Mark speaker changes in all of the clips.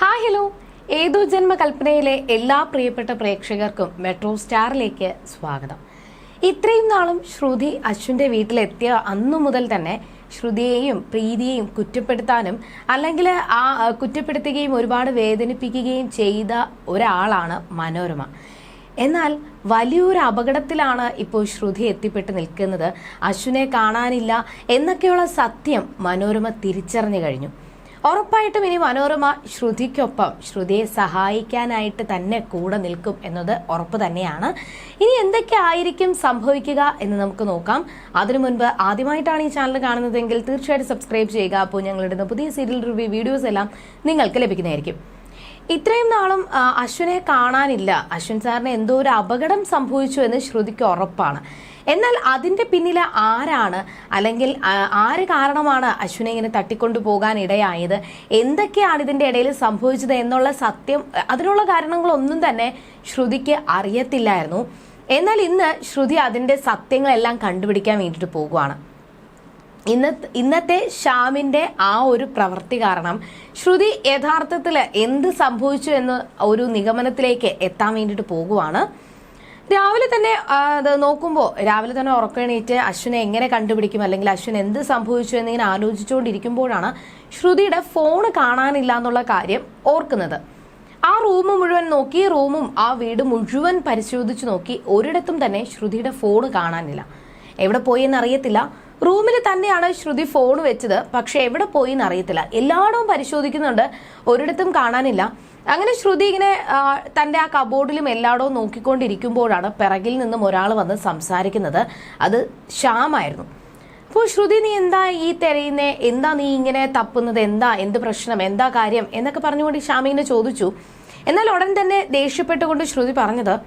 Speaker 1: Hi hello ഏതോ ജന്മകൽപ്പനയിലെ എല്ലാ പ്രിയപ്പെട്ട പ്രേക്ഷകർക്കും മെട്രോ സ്റ്റാറിലേക്ക് സ്വാഗതം. ഇത്രയും നാളും ശ്രുതി അശ്വിന്റെ വീട്ടിലെത്തിയ അന്നു മുതൽ തന്നെ ശ്രുതിയെയും പ്രീതിയെയും കുറ്റപ്പെടുത്താനും അല്ലെങ്കിൽ ആ കുറ്റപ്പെടുത്തുകയും ഒരുപാട് വേദനിപ്പിക്കുകയും ചെയ്ത ഒരാളാണ് മനോരമ. എന്നാൽ വലിയൊരു അപകടത്തിലാണ് ഇപ്പോൾ ശ്രുതി എത്തിപ്പെട്ട് നിൽക്കുന്നത്. അശ്വിനെ കാണാനില്ല എന്നൊക്കെയുള്ള സത്യം മനോരമ തിരിച്ചറിഞ്ഞു കഴിഞ്ഞു. ഉറപ്പായിട്ടും ഇനി മനോരമ ശ്രുതിക്കൊപ്പം ശ്രുതിയെ സഹായിക്കാനായിട്ട് തന്നെ കൂടെ നിൽക്കും എന്നത് ഉറപ്പ് തന്നെയാണ്. ഇനി എന്തൊക്കെ ആയിരിക്കും സംഭവിക്കുക എന്ന് നമുക്ക് നോക്കാം. അതിനു മുൻപ് ആദ്യമായിട്ടാണ് ഈ ചാനൽ കാണുന്നതെങ്കിൽ തീർച്ചയായിട്ടും സബ്സ്ക്രൈബ് ചെയ്യുക. അപ്പോൾ ഞങ്ങളിടുന്ന പുതിയ സീരിയൽ റിവ്യൂ വീഡിയോസ് എല്ലാം നിങ്ങൾക്ക് ലഭിക്കുന്നതായിരിക്കും. ഇത്രയും നാളും അശ്വിനെ കാണാനില്ല. അശ്വിൻ സാറിന് എന്തോ ഒരു അപകടം സംഭവിച്ചു എന്ന് ശ്രുതിക്ക് ഉറപ്പാണ്. എന്നാൽ അതിന്റെ പിന്നിലെ ആരാണ്? അല്ലെങ്കിൽ ആര് കാരണമാണ് അശ്വിനെ ഇങ്ങനെ തട്ടിക്കൊണ്ടു പോകാൻ ഇടയായത്? എന്തൊക്കെയാണ് ഇതിന്റെ ഇടയിൽ സംഭവിച്ചത് എന്നുള്ള സത്യം അതിനുള്ള കാരണങ്ങളൊന്നും തന്നെ ശ്രുതിക്ക് അറിയത്തില്ലായിരുന്നു. എന്നാൽ ഇന്ന് ശ്രുതി അതിന്റെ സത്യങ്ങളെല്ലാം കണ്ടുപിടിക്കാൻ വേണ്ടിയിട്ട് പോകുവാണ്. ഇന്ന ഇന്നത്തെ ശ്യാമിന്റെ ആ ഒരു പ്രവൃത്തി കാരണം ശ്രുതി യഥാർത്ഥത്തിൽ എന്ത് സംഭവിച്ചു എന്ന് ഒരു നിഗമനത്തിലേക്ക് എത്താൻ വേണ്ടിയിട്ട് പോകുവാണ്. രാവിലെ തന്നെ അത് നോക്കുമ്പോൾ രാവിലെ തന്നെ ഉറക്കണീറ്റ് അശ്വിനെ എങ്ങനെ കണ്ടുപിടിക്കും അല്ലെങ്കിൽ അശ്വിൻ എന്ത് സംഭവിച്ചു എന്നിങ്ങനെ ആലോചിച്ചുകൊണ്ടിരിക്കുമ്പോഴാണ് ശ്രുതിയുടെ ഫോൺ കാണാനില്ല എന്നുള്ള കാര്യം ഓർക്കുന്നത്. ആ റൂം മുഴുവൻ നോക്കി റൂമും ആ വീട് മുഴുവൻ പരിശോധിച്ച് നോക്കി ഒരിടത്തും തന്നെ ശ്രുതിയുടെ ഫോൺ കാണാനില്ല. എവിടെ പോയി എന്ന് അറിയത്തില്ല റൂമിൽ തന്നെയാണ് ശ്രുതി ഫോൺ വെച്ചത് പക്ഷെ എവിടെ പോയി എന്ന് അറിയത്തില്ല എല്ലായിടവും പരിശോധിക്കുന്നുണ്ട് ഒരിടത്തും കാണാനില്ല. അങ്ങനെ ശ്രുതി ഇങ്ങനെ തന്റെ ആ കബോർഡിലും എല്ലായിടവും നോക്കിക്കൊണ്ടിരിക്കുമ്പോഴാണ് പിറകിൽ നിന്നും ഒരാൾ വന്ന് സംസാരിക്കുന്നത്. അത് ശ്യാമായിരുന്നു. അപ്പോൾ ശ്രുതി നീ എന്താ ഈ തിരയുന്നേ? എന്താ നീ ഇങ്ങനെ തപ്പുന്നത്? എന്താ? എന്ത് പ്രശ്നം? എന്താ കാര്യം? എന്നൊക്കെ പറഞ്ഞുകൊണ്ട് ശ്യാമിനെ ചോദിച്ചു. എന്നാൽ ഉടൻ തന്നെ ദേഷ്യപ്പെട്ടുകൊണ്ട് ശ്രുതി പറഞ്ഞത്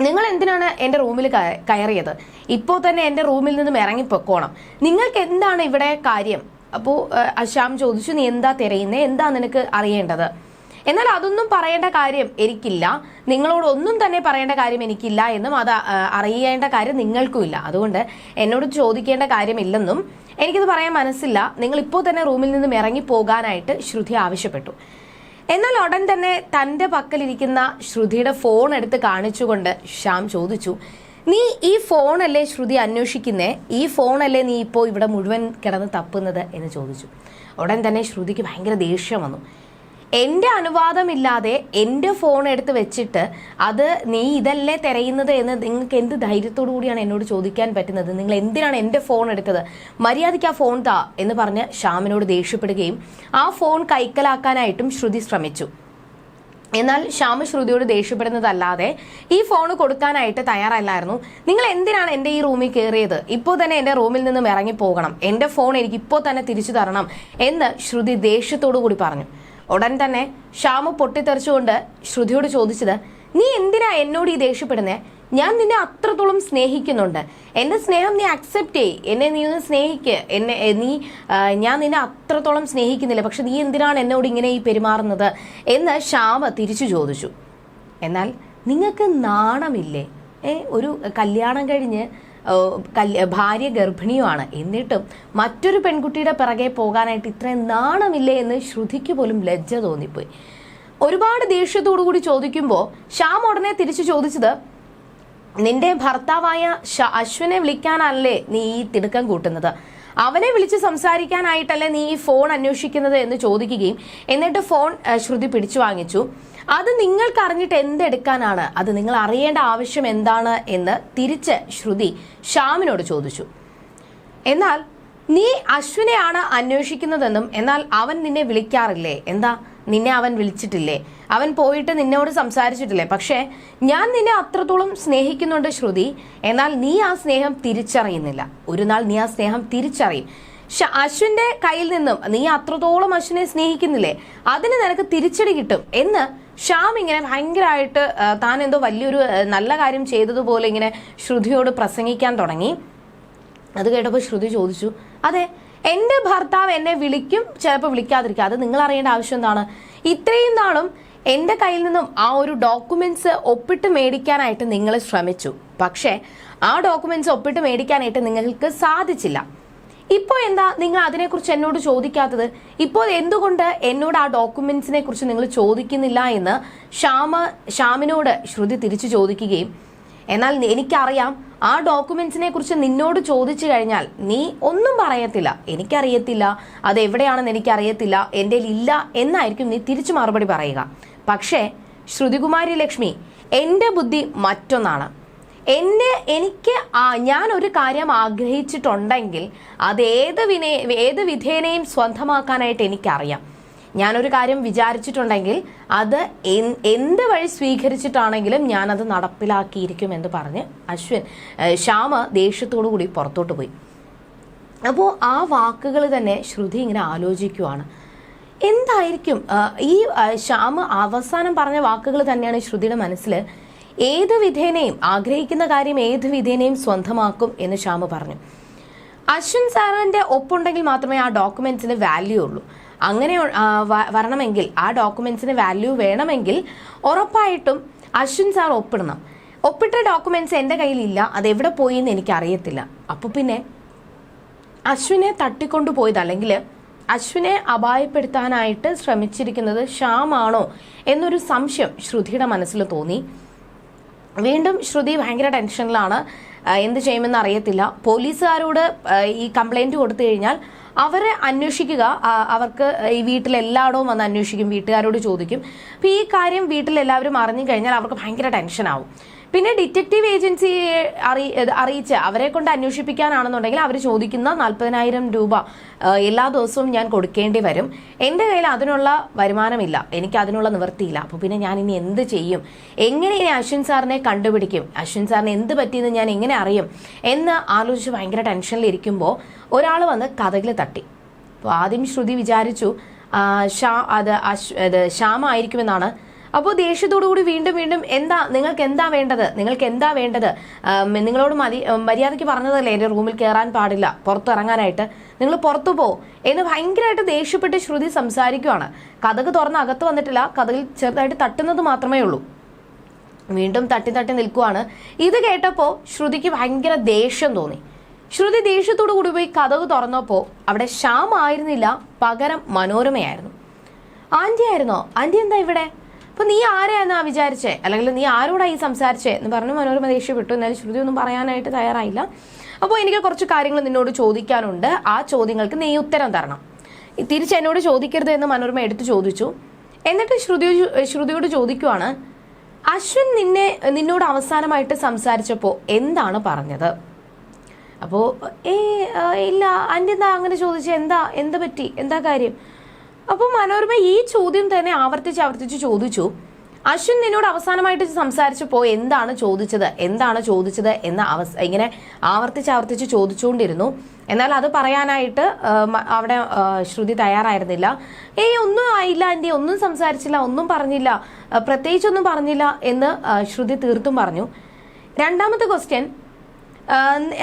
Speaker 1: നിങ്ങൾ എന്തിനാണ് എന്റെ റൂമിൽ കയ- കയറിയത്? ഇപ്പോൾ തന്നെ എന്റെ റൂമിൽ നിന്നും ഇറങ്ങിപ്പോക്കോണം. നിങ്ങൾക്ക് എന്താണ് ഇവിടെ കാര്യം? അപ്പോൾ ശ്യാം ചോദിച്ചു നീ എന്താ തിരയുന്നേ? എന്താ നിനക്ക് അറിയേണ്ടത്? എന്നാൽ അതൊന്നും പറയേണ്ട കാര്യം എനിക്കില്ല. നിങ്ങളോട് ഒന്നും തന്നെ പറയേണ്ട കാര്യം എനിക്കില്ല എന്നും അത് അറിയേണ്ട കാര്യം നിങ്ങൾക്കും ഇല്ല അതുകൊണ്ട് എന്നോട് ചോദിക്കേണ്ട കാര്യമില്ലെന്നും എനിക്കിത് പറയാൻ മനസ്സില്ല. നിങ്ങൾ ഇപ്പോൾ തന്നെ റൂമിൽ നിന്നും ഇറങ്ങി പോകാനായിട്ട് ശ്രുതി ആവശ്യപ്പെട്ടു. എന്നാൽ ഉടൻ തന്നെ തന്റെ പക്കലിരിക്കുന്ന ശ്രുതിയുടെ ഫോൺ എടുത്ത് കാണിച്ചുകൊണ്ട് ശ്യാം ചോദിച്ചു നീ ഈ ഫോണല്ലേ ശ്രുതി അന്വേഷിക്കുന്നേ? ഈ ഫോണല്ലേ നീ ഇപ്പോൾ ഇവിടെ മുഴുവൻ കിടന്ന് തപ്പുന്നത്? എന്ന് ചോദിച്ചു. ഉടൻ തന്നെ ശ്രുതിക്ക് ഭയങ്കര ദേഷ്യം വന്നു. എന്റെ അനുവാദമില്ലാതെ എന്റെ ഫോൺ എടുത്ത് വെച്ചിട്ട് അത് നീ ഇതല്ലേ തിരയുന്നത് എന്ന് നിങ്ങൾക്ക് എന്ത് ധൈര്യത്തോടു കൂടിയാണ് എന്നോട് ചോദിക്കാൻ പറ്റുന്നത്? നിങ്ങൾ എന്തിനാണ് എന്റെ ഫോൺ എടുത്തത്? മര്യാദയ്ക്ക് ആ ഫോൺ താ എന്ന് പറഞ്ഞ് ശ്യാമിനോട് ദേഷ്യപ്പെടുകയും ആ ഫോൺ കൈക്കലാക്കാനായിട്ടും ശ്രുതി ശ്രമിച്ചു. എന്നാൽ ശ്യാമ ശ്രുതിയോട് ദേഷ്യപ്പെടുന്നതല്ലാതെ ഈ ഫോൺ കൊടുക്കാനായിട്ട് തയ്യാറല്ലായിരുന്നു. നിങ്ങൾ എന്തിനാണ് എന്റെ ഈ റൂമിൽ കയറിയത് ഇപ്പോൾ തന്നെ എന്റെ റൂമിൽ നിന്നും ഇറങ്ങി പോകണം എന്റെ ഫോൺ എനിക്ക് ഇപ്പോൾ തന്നെ തിരിച്ചു തരണം എന്ന് ശ്രുതി ദേഷ്യത്തോടു കൂടി പറഞ്ഞു. ഉടൻ തന്നെ ഷാമു പൊട്ടിത്തെറിച്ചുകൊണ്ട് ശ്രുതിയോട് ചോദിച്ചത് നീ എന്തിനാ എന്നോട് ഈ ദേഷ്യപ്പെടുന്നേ? ഞാൻ നിന്നെ അത്രത്തോളം സ്നേഹിക്കുന്നുണ്ട്. എന്റെ സ്നേഹം നീ അക്സെപ്റ്റ് ചെയ് എന്നെ നീ ഒന്ന് സ്നേഹിക്ക്. എന്നെ നീ ഞാൻ നിന്നെ അത്രത്തോളം സ്നേഹിക്കുന്നില്ല. പക്ഷെ നീ എന്തിനാണ് എന്നോട് ഇങ്ങനെ ഈ പെരുമാറുന്നത്? എന്ന് ശ്യാമ തിരിച്ചു ചോദിച്ചു. എന്നാൽ നിങ്ങൾക്ക് നാണമില്ലേ? ഏ ഒരു കല്യാണം കഴിഞ്ഞ് ഭാര്യ ഗർഭിണിയുമാണ്. എന്നിട്ടും മറ്റൊരു പെൺകുട്ടിയുടെ പിറകെ പോകാനായിട്ട് ഇത്രയും നാണമില്ലേ എന്ന് ശ്രുതിക്ക് പോലും ലജ്ജ തോന്നിപ്പോയി. ഒരുപാട് ദേഷ്യത്തോടു കൂടി ചോദിക്കുമ്പോൾ ശ്യാം ഉടനെ തിരിച്ചു ചോദിച്ചത് നിന്റെ ഭർത്താവായ അശ്വനെ വിളിക്കാനല്ലേ നീ ഈ തിടുക്കം കൂട്ടുന്നത്? അവനെ വിളിച്ച് സംസാരിക്കാനായിട്ടല്ലേ നീ ഈ ഫോൺ അന്വേഷിക്കുന്നത് എന്ന് ചോദിക്കുകയും എന്നിട്ട് ഫോൺ ശ്രുതി പിടിച്ചു വാങ്ങിച്ചു. അത് നിങ്ങൾക്ക് അറിഞ്ഞിട്ട് എന്തെടുക്കാനാണ്? അത് നിങ്ങൾ അറിയേണ്ട ആവശ്യം എന്താണ് എന്ന് തിരിച്ച് ശ്രുതി ശ്യാമിനോട് ചോദിച്ചു. എന്നാൽ നീ അശ്വിനെയാണ് അന്വേഷിക്കുന്നതെന്നും എന്നാൽ അവൻ നിന്നെ വിളിക്കാറില്ലേ? എന്താ? നിന്നെ അവൻ വിളിച്ചിട്ടില്ലേ? അവൻ പോയിട്ട് നിന്നോട് സംസാരിച്ചിട്ടില്ലേ? പക്ഷേ ഞാൻ നിന്നെ അത്രത്തോളം സ്നേഹിക്കുന്നുണ്ട് ശ്രുതി. എന്നാൽ നീ ആ സ്നേഹം തിരിച്ചറിയുന്നില്ല. ഒരു നാൾ നീ ആ സ്നേഹം തിരിച്ചറിയും. അശ്വിന്റെ കയ്യിൽ നിന്നും നീ അത്രത്തോളം അശ്വിനെ സ്നേഹിക്കുന്നില്ലേ? അതിന് നിനക്ക് തിരിച്ചടി കിട്ടും. എന്ന് ശ്യാം ഇങ്ങനെ ഭയങ്കരമായിട്ട് താൻ എന്തോ വലിയൊരു നല്ല കാര്യം ചെയ്തതുപോലെ ഇങ്ങനെ ശ്രുതിയോട് പ്രസംഗിക്കാൻ തുടങ്ങി. അത് കേട്ടപ്പോൾ ശ്രുതി ചോദിച്ചു അതെ എന്റെ ഭർത്താവ് എന്നെ വിളിക്കും ചിലപ്പോൾ വിളിക്കാതിരിക്കും. അത് നിങ്ങൾ അറിയേണ്ട ആവശ്യം എന്താണ്? ഇത്രയും നാളും എന്റെ കയ്യിൽ നിന്നും ആ ഒരു ഡോക്യുമെന്റ്സ് ഒപ്പിട്ട് മേടിക്കാനായിട്ട് നിങ്ങൾ ശ്രമിച്ചു. പക്ഷേ ആ ഡോക്യുമെന്റ്സ് ഒപ്പിട്ട് മേടിക്കാനായിട്ട് നിങ്ങൾക്ക് സാധിച്ചില്ല. ഇപ്പോൾ എന്താ നിങ്ങൾ അതിനെക്കുറിച്ച് എന്നോട് ചോദിക്കാത്തത്? ഇപ്പോൾ എന്തുകൊണ്ട് എന്നോട് ആ ഡോക്യുമെന്റ്സിനെ കുറിച്ച് നിങ്ങൾ ചോദിക്കുന്നില്ല എന്ന് ശ്യാമ ശ്യാമിനോട് ശ്രുതി തിരിച്ചു ചോദിക്കുകയും എന്നാൽ എനിക്കറിയാം ആ ഡോക്യുമെന്റ്സിനെ കുറിച്ച് നിന്നോട് ചോദിച്ചു കഴിഞ്ഞാൽ നീ ഒന്നും പറയത്തില്ല. എനിക്കറിയത്തില്ല. അത് എവിടെയാണെന്ന് എനിക്കറിയത്തില്ല. എന്റെ ഇല്ല എന്നായിരിക്കും നീ തിരിച്ചു മറുപടി പറയുക. പക്ഷേ ശ്രുതികുമാരി ലക്ഷ്മി എന്റെ ബുദ്ധി മറ്റൊന്നാണ്. എന്നെ എനിക്ക് ഞാൻ ഒരു കാര്യം ആഗ്രഹിച്ചിട്ടുണ്ടെങ്കിൽ അത് ഏത് വിനെ ഏത് വിധേനയും സ്വന്തമാക്കാനായിട്ട് എനിക്കറിയാം. ഞാനൊരു കാര്യം വിചാരിച്ചിട്ടുണ്ടെങ്കിൽ അത് എന്ത് വഴി സ്വീകരിച്ചിട്ടാണെങ്കിലും ഞാനത് നടപ്പിലാക്കിയിരിക്കും എന്ന് പറഞ്ഞ് അശ്വിൻ ശ്യാമ ദേഷ്യത്തോടു കൂടി പുറത്തോട്ട് പോയി. അപ്പോൾ ആ വാക്കുകൾ തന്നെ ശ്രുതി ഇങ്ങനെ ആലോചിക്കുവാണ്. എന്തായിരിക്കും? ഈ ശ്യാമ അവസാനം പറഞ്ഞ വാക്കുകൾ തന്നെയാണ് ശ്രുതിയുടെ മനസ്സിൽ. ഏത് വിധേനയും ആഗ്രഹിക്കുന്ന കാര്യം ഏത് വിധേനയും സ്വന്തമാക്കും എന്ന് ശ്യാമ പറഞ്ഞു. അശ്വിൻ സാറിന്റെ ഒപ്പുണ്ടെങ്കിൽ മാത്രമേ ആ ഡോക്യുമെന്റ്സിന് വാല്യൂ ഉള്ളൂ. അങ്ങനെ വരണമെങ്കിൽ ആ ഡോക്യുമെന്റ്സിന് വാല്യൂ വേണമെങ്കിൽ ഉറപ്പായിട്ടും അശ്വിൻ സാർ ഒപ്പിടണം. ഒപ്പിട്ട ഡോക്യുമെന്റ്സ് എന്റെ കയ്യിലില്ല അത് എവിടെ പോയി എന്ന് എനിക്കറിയത്തില്ല. അപ്പോൾ പിന്നെ അശ്വിനെ തട്ടിക്കൊണ്ടു പോയത് അല്ലെങ്കിൽ അശ്വിനെ അപായപ്പെടുത്താനായിട്ട് ശ്രമിച്ചിരിക്കുന്നത് ശ്യാമാണോ എന്നൊരു സംശയം ശ്രുതിയുടെ മനസ്സിൽ തോന്നി. വീണ്ടും ശ്രുതി ഭയങ്കര ടെൻഷനിലാണ് എന്ത് ചെയ്യുമെന്ന് അറിയത്തില്ല. പോലീസുകാരോട് ഈ കംപ്ലൈന്റ് കൊടുത്തു കഴിഞ്ഞാൽ അവരെ അന്വേഷിക്കുക. അവർക്ക് ഈ വീട്ടിലെല്ലായിടവും വന്ന് അന്വേഷിക്കും വീട്ടുകാരോട് ചോദിക്കും. അപ്പോൾ ഈ കാര്യം വീട്ടിലെല്ലാവരും അറിഞ്ഞു കഴിഞ്ഞാൽ അവർക്ക് ഭയങ്കര ടെൻഷനാവും. പിന്നെ ഡിറ്റക്റ്റീവ് ഏജൻസിയെ അറി അറിയിച്ച് അവരെ കൊണ്ട് അന്വേഷിപ്പിക്കാനാണെന്നുണ്ടെങ്കിൽ അവർ ചോദിക്കുന്ന നാൽപ്പതിനായിരം രൂപ എല്ലാ ദിവസവും ഞാൻ കൊടുക്കേണ്ടി വരും. എന്റെ കയ്യിൽ അതിനുള്ള വരുമാനമില്ല. എനിക്ക് അതിനുള്ള നിവൃത്തിയില്ല. അപ്പോൾ പിന്നെ ഞാൻ ഇനി എന്ത് ചെയ്യും? എങ്ങനെ ഇനി അശ്വിൻ സാറിനെ കണ്ടുപിടിക്കും? അശ്വിൻ സാറിന് എന്ത് പറ്റിയെന്ന് ഞാൻ എങ്ങനെ അറിയും? എന്ന് ആലോചിച്ച് ഭയങ്കര ടെൻഷനിലിരിക്കുമ്പോൾ ഒരാൾ വന്ന് കഥകിൽ തട്ടി. അപ്പോൾ ആദ്യം ശ്രുതി വിചാരിച്ചു ഷാ അത് അശ് അത് ശ്യാമായിരിക്കുമെന്നാണ് അപ്പോൾ ദേഷ്യത്തോടു കൂടി വീണ്ടും വീണ്ടും എന്താ നിങ്ങൾക്ക് എന്താ വേണ്ടത്? നിങ്ങൾക്ക് എന്താ വേണ്ടത്? നിങ്ങളോട് മതി മര്യാദയ്ക്ക് പറഞ്ഞതല്ലേ എന്റെ റൂമിൽ കയറാൻ പാടില്ല പുറത്തിറങ്ങാനായിട്ട് നിങ്ങൾ പുറത്തു പോ എന്ന് ഭയങ്കരമായിട്ട് ദേഷ്യപ്പെട്ട് ശ്രുതി സംസാരിക്കുവാണ്. കഥക് തുറന്ന് അകത്ത് വന്നിട്ടില്ല കഥകിൽ ചെറുതായിട്ട് തട്ടുന്നത് മാത്രമേ ഉള്ളൂ. വീണ്ടും തട്ടി തട്ടി നിൽക്കുവാണ്. ഇത് കേട്ടപ്പോൾ ശ്രുതിക്ക് ഭയങ്കര ദേഷ്യം തോന്നി. ശ്രുതി ദേഷ്യത്തോടു കൂടി പോയി കഥക് തുറന്നപ്പോൾ അവിടെ ശ്യാം ആയിരുന്നില്ല പകരം മനോരമയായിരുന്നു. ആന്റി ആയിരുന്നോ? ആന്റി എന്താ ഇവിടെ? അപ്പൊ നീ ആരെയാന്നാ വിചാരിച്ചേ? അല്ലെങ്കിൽ നീ ആരോടാ ഈ സംസാരിച്ചേ എന്ന് പറഞ്ഞു മനോരമ ദേഷ്യപ്പെട്ടു. എന്നാലും ശ്രുതി ഒന്നും പറയാനായിട്ട് തയ്യാറായില്ല. അപ്പോൾ എനിക്ക് കുറച്ച് കാര്യങ്ങൾ നിന്നോട് ചോദിക്കാനുണ്ട്. ആ ചോദ്യങ്ങൾക്ക് നീ ഉത്തരം തരണം. തിരിച്ച് എന്നോട് ചോദിക്കരുത് എന്ന് മനോരമ എടുത്തു ചോദിച്ചു. എന്നിട്ട് ശ്രുതി ശ്രുതിയോട് ചോദിക്കുവാണ് അശ്വിൻ നിന്നെ നിന്നോട് അവസാനമായിട്ട് സംസാരിച്ചപ്പോൾ എന്താണ് പറഞ്ഞത്? അപ്പോൾ ഏ ഇല്ല ആന്റി എന്താ അങ്ങനെ ചോദിച്ചത് എന്താ എന്താ പറ്റി? എന്താ കാര്യം? അപ്പോൾ മനോരമ ഈ ചോദ്യം തന്നെ ആവർത്തിച്ച് ആവർത്തിച്ച് ചോദിച്ചു. അശ്വിൻ നിന്നോട് അവസാനമായിട്ട് സംസാരിച്ചപ്പോൾ എന്താണ് ചോദിച്ചത്? എന്താണ് ചോദിച്ചത് എന്ന അവസ് ഇങ്ങനെ ആവർത്തിച്ച് ആവർത്തിച്ച് ചോദിച്ചുകൊണ്ടിരുന്നു. എന്നാൽ അത് പറയാനായിട്ട് അവിടെ ശ്രുതി തയ്യാറായിരുന്നില്ല. ഏയ് ഒന്നും ആയില്ല ആന്റി ഒന്നും സംസാരിച്ചില്ല ഒന്നും പറഞ്ഞില്ല പ്രത്യേകിച്ചൊന്നും പറഞ്ഞില്ല എന്ന് ശ്രുതി തീർത്തും പറഞ്ഞു. രണ്ടാമത്തെ ക്വസ്റ്റ്യൻ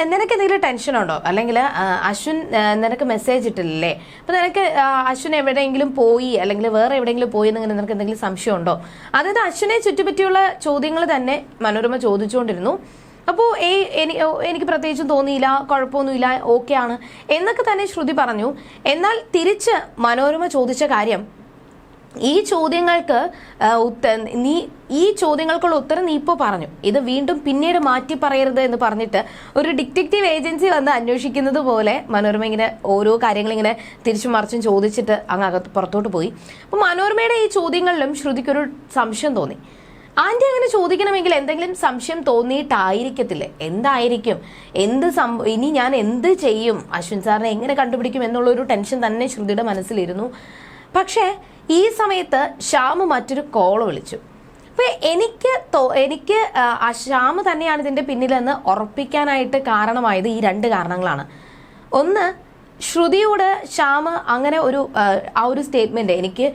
Speaker 1: നിനക്ക് എന്തെങ്കിലും ടെൻഷൻ ഉണ്ടോ? അല്ലെങ്കിൽ അശ്വിൻ നിനക്ക് മെസ്സേജ് ഇട്ടില്ലേ അപ്പൊ നിനക്ക് അശ്വിൻ എവിടെയെങ്കിലും പോയി അല്ലെങ്കിൽ വേറെ എവിടെയെങ്കിലും പോയി എന്നിങ്ങനെ നിനക്ക് എന്തെങ്കിലും സംശയം ഉണ്ടോ? അതായത് അശ്വിനെ ചുറ്റിപ്പറ്റിയുള്ള ചോദ്യങ്ങൾ തന്നെ മനോരമ ചോദിച്ചുകൊണ്ടിരുന്നു. അപ്പോൾ ഏ എനി- എനിക്ക് പ്രത്യേകിച്ചും തോന്നിയില്ല കുഴപ്പമൊന്നുമില്ല ഓക്കെ ആണ് എന്നൊക്കെ തന്നെ ശ്രുതി പറഞ്ഞു. എന്നാൽ തിരിച്ച് മനോരമ ചോദിച്ച കാര്യം ഈ ചോദ്യങ്ങൾക്ക് നീ ഈ ചോദ്യങ്ങൾക്കുള്ള ഉത്തരം നീ ഇപ്പോൾ പറഞ്ഞു. ഇത് വീണ്ടും പിന്നീട് മാറ്റി പറയരുത് എന്ന് പറഞ്ഞിട്ട് ഒരു ഡിറ്റക്റ്റീവ് ഏജൻസി വന്ന് അന്വേഷിക്കുന്നത് പോലെ മനോരമ ഇങ്ങനെ ഓരോ കാര്യങ്ങളിങ്ങനെ തിരിച്ചും മറിച്ചും ചോദിച്ചിട്ട് അങ്ങ് അകത്ത് പുറത്തോട്ട് പോയി. അപ്പോൾ മനോരമയുടെ ഈ ചോദ്യങ്ങളിലും ശ്രുതിക്കൊരു സംശയം തോന്നി. ആന്റി അങ്ങനെ ചോദിക്കണമെങ്കിൽ എന്തെങ്കിലും സംശയം തോന്നിയിട്ടായിരിക്കത്തില്ലേ? എന്തായിരിക്കും? എന്ത് സംഭവം ഇനി ഞാൻ എന്ത് ചെയ്യും? അശ്വിൻ സാറിനെ എങ്ങനെ കണ്ടുപിടിക്കും എന്നുള്ളൊരു ടെൻഷൻ തന്നെ ശ്രുതിയുടെ മനസ്സിലിരുന്നു. പക്ഷേ ഈ സമയത്ത് ശ്യാമ് മറ്റൊരു കോൾ വിളിച്ചു. അപ്പൊ എനിക്ക് എനിക്ക് ശ്യാമ് തന്നെയാണ് ഇതിന്റെ പിന്നിലെന്ന് ഉറപ്പിക്കാനായിട്ട് കാരണമായത് ഈ രണ്ട് കാരണങ്ങളാണ്. ഒന്ന് ശ്രുതിയോട് ശ്യാമ് അങ്ങനെ ഒരു ആ, ഒരു സ്റ്റേറ്റ്മെന്റ് എനിക്ക്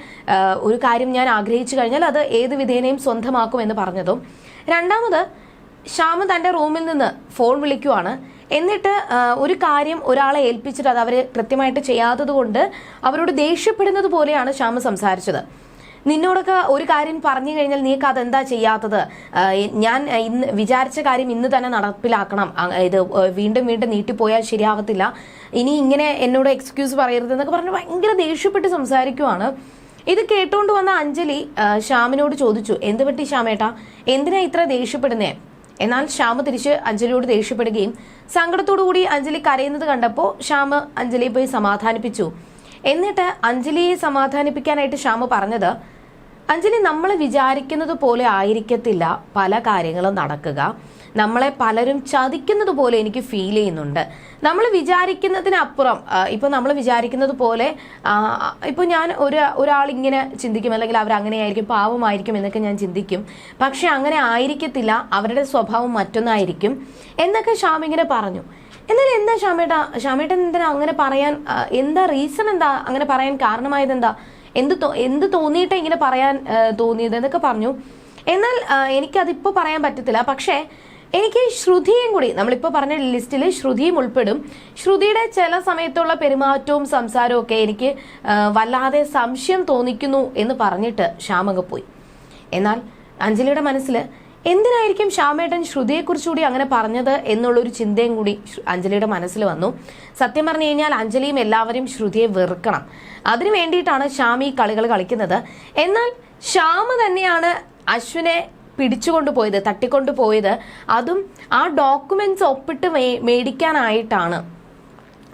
Speaker 1: ഒരു കാര്യം ഞാൻ ആഗ്രഹിച്ചു കഴിഞ്ഞാൽ അത് ഏത് വിധേനയും സ്വന്തമാക്കും എന്ന് പറഞ്ഞതും. രണ്ടാമത് ശ്യാമ് തന്റെ റൂമിൽ നിന്ന് ഫോൺ വിളിക്കുവാണ്. എന്നിട്ട് ഒരു കാര്യം ഒരാളെ ഏൽപ്പിച്ചിട്ട് അത് അവർ കൃത്യമായിട്ട് ചെയ്യാത്തത് കൊണ്ട് അവരോട് ദേഷ്യപ്പെടുന്നത് പോലെയാണ് ശ്യാമ സംസാരിച്ചത്. നിന്നോടൊക്കെ ഒരു കാര്യം പറഞ്ഞു കഴിഞ്ഞാൽ നീക്ക് അതെന്താ ചെയ്യാത്തത്? ഞാൻ ഇന്ന് വിചാരിച്ച കാര്യം ഇന്ന് തന്നെ നടപ്പിലാക്കണം. ഇത് വീണ്ടും വീണ്ടും നീട്ടിപ്പോയാൽ ശരിയാവത്തില്ല. ഇനി ഇങ്ങനെ എന്നോട് എക്സ്ക്യൂസ് പറയരുത് എന്നൊക്കെ പറഞ്ഞ് ഭയങ്കര ദേഷ്യപ്പെട്ട് സംസാരിക്കുവാണ്. ഇത് കേട്ടുകൊണ്ട് വന്ന അഞ്ജലി ശ്യാമിനോട് ചോദിച്ചു എന്ത് പറ്റി ശ്യാമേട്ടാ? എന്തിനാ ഇത്ര ദേഷ്യപ്പെടുന്നേ? എന്നാൽ ശ്യാമ തിരിച്ച് അഞ്ജലിയോട് ദേഷ്യപ്പെടുകയും സങ്കടത്തോടു കൂടി അഞ്ജലി കരയുന്നത് കണ്ടപ്പോൾ ശ്യാമ അഞ്ജലിയെ പോയി സമാധാനിപ്പിച്ചു. എന്നിട്ട് അഞ്ജലിയെ സമാധാനിപ്പിക്കാനായിട്ട് ശ്യാമ പറഞ്ഞത് അഞ്ജലി നമ്മൾ വിചാരിക്കുന്നത് പോലെ ആയിരിക്കത്തില്ല. പല കാര്യങ്ങളും നടക്കുക. നമ്മളെ പലരും ചതിക്കുന്നത് പോലെ എനിക്ക് ഫീൽ ചെയ്യുന്നുണ്ട്. നമ്മൾ വിചാരിക്കുന്നതിനപ്പുറം ഇപ്പോൾ നമ്മൾ വിചാരിക്കുന്നത് പോലെ ഇപ്പോൾ ഞാൻ ഒരു ഒരാൾ ഇങ്ങനെ ചിന്തിക്കും അല്ലെങ്കിൽ അവർ അങ്ങനെയായിരിക്കും പാവമായിരിക്കും എന്നൊക്കെ ഞാൻ ചിന്തിക്കും. പക്ഷെ അങ്ങനെ ആയിരിക്കത്തില്ല അവരുടെ സ്വഭാവം മറ്റൊന്നായിരിക്കും എന്നൊക്കെ ശ്യാം ഇങ്ങനെ പറഞ്ഞു. എന്നാൽ എന്താ ശ്യാമേട്ട ഷാമേട്ടൻ എന്തിനാ അങ്ങനെ പറയാൻ എന്താ റീസൺ എന്താ? അങ്ങനെ പറയാൻ കാരണമായത് എന്താ? എന്ത് എന്ത് തോന്നിയിട്ടാ ഇങ്ങനെ പറയാൻ തോന്നിയത് എന്നൊക്കെ പറഞ്ഞു. എന്നാൽ എനിക്കതിപ്പോൾ പറയാൻ പറ്റത്തില്ല. പക്ഷേ എനിക്ക് ശ്രുതിയും കൂടി നമ്മളിപ്പോൾ പറഞ്ഞ ലിസ്റ്റിൽ ശ്രുതിയും ഉൾപ്പെടും. ശ്രുതിയുടെ ചില സമയത്തുള്ള പെരുമാറ്റവും സംസാരവും ഒക്കെ എനിക്ക് വല്ലാതെ സംശയം തോന്നിക്കുന്നു എന്ന് പറഞ്ഞിട്ട് ശ്യാമങ്ങ് പോയി. എന്നാൽ അഞ്ജലിയുടെ മനസ്സിൽ എന്തിനായിരിക്കും ശ്യാമേട്ടൻ ശ്രുതിയെക്കുറിച്ചുകൂടി അങ്ങനെ പറഞ്ഞത് എന്നുള്ളൊരു ചിന്തയും കൂടി അഞ്ജലിയുടെ മനസ്സിൽ വന്നു. സത്യം പറഞ്ഞു കഴിഞ്ഞാൽ അഞ്ജലിയും എല്ലാവരും ശ്രുതിയെ വെറുക്കണം. അതിനു വേണ്ടിയിട്ടാണ് ശ്യാം ഈ കളികൾ കളിക്കുന്നത്. എന്നാൽ ശ്യാമ തന്നെയാണ് അശ്വിനെ പിടിച്ചുകൊണ്ട് പോയത് തട്ടിക്കൊണ്ട് പോയത്. അതും ആ ഡോക്യുമെന്റ്സ് ഒപ്പിട്ട് മേടിക്കാനായിട്ടാണ്.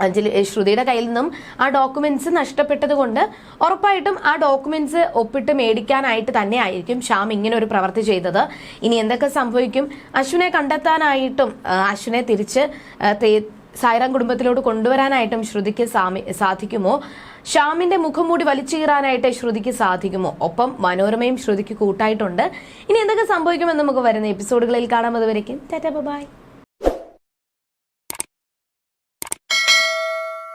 Speaker 1: അഞ്ജലി ശ്രുതിയുടെ കയ്യിൽ നിന്നും ആ ഡോക്യുമെന്റ്സ് നഷ്ടപ്പെട്ടത് കൊണ്ട് ഉറപ്പായിട്ടും ആ ഡോക്യുമെന്റ്സ് ഒപ്പിട്ട് മേടിക്കാനായിട്ട് തന്നെ ആയിരിക്കും ശ്യാം ഇങ്ങനെ ഒരു പ്രവൃത്തി ചെയ്തത്. ഇനി എന്തൊക്കെ സംഭവിക്കും? അശ്വിനെ കണ്ടെത്താനായിട്ടും അശ്വിനെ തിരിച്ച് സായിറാം കുടുംബത്തിലോട്ട് കൊണ്ടുവരാനായിട്ടും ശ്രുതിക്ക് സാധിക്കുമോ? ശ്യാമിന്റെ മുഖം മൂടി വലിച്ചീറാനായിട്ട് ശ്രുതിക്ക് സാധിക്കുമോ? ഒപ്പം മനോരമയും ശ്രുതിക്ക് കൂട്ടായിട്ടുണ്ട്. ഇനി എന്തൊക്കെ സംഭവിക്കുമെന്ന് നമുക്ക് വരുന്ന എപ്പിസോഡുകളിൽ കാണാം. അതുവരേക്കും ബൈ